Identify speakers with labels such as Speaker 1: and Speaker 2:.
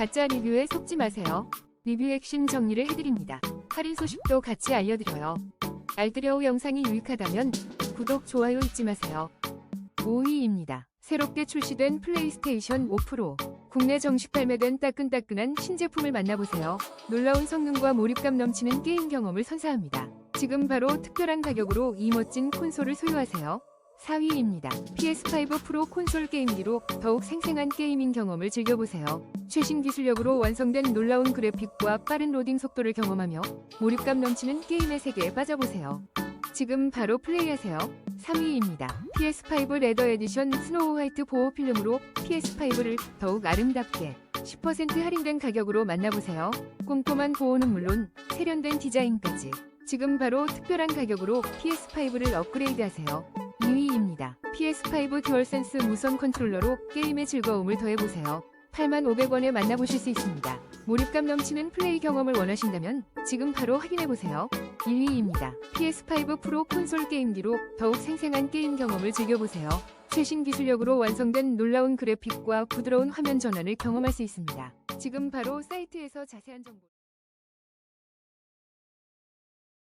Speaker 1: 가짜 리뷰에 속지 마세요. 리뷰 핵심 정리를 해드립니다. 할인 소식도 같이 알려드려요. 알뜰여우 영상이 유익하다면 구독, 좋아요 잊지 마세요. 5위입니다. 새롭게 출시된 플레이스테이션 5 프로. 국내 정식 발매된 따끈따끈한 신제품을 만나보세요. 놀라운 성능과 몰입감 넘치는 게임 경험을 선사합니다. 지금 바로 특별한 가격으로 이 멋진 콘솔을 소유하세요. 4위입니다. PS5 프로 콘솔 게임기로 더욱 생생한 게이밍 경험을 즐겨보세요. 최신 기술력으로 완성된 놀라운 그래픽과 빠른 로딩 속도를 경험하며 몰입감 넘치는 게임의 세계에 빠져보세요. 지금 바로 플레이하세요. 3위입니다. PS5 레더 에디션 스노우 화이트 보호 필름으로 PS5를 더욱 아름답게 10% 할인된 가격으로 만나보세요. 꼼꼼한 보호는 물론 세련된 디자인까지 지금 바로 특별한 가격으로 PS5를 업그레이드하세요. 2위입니다. PS5 듀얼센스 무선 컨트롤러로 게임의 즐거움을 더해보세요. 8500원에 만나보실 수 있습니다. 몰입감 넘치는 플레이 경험을 원하신다면 지금 바로 확인해보세요. 1위입니다. PS5 프로 콘솔 게임기로 더욱 생생한 게임 경험을 즐겨보세요. 최신 기술력으로 완성된 놀라운 그래픽과 부드러운 화면 전환을 경험할 수 있습니다. 지금 바로 사이트에서 자세한 정보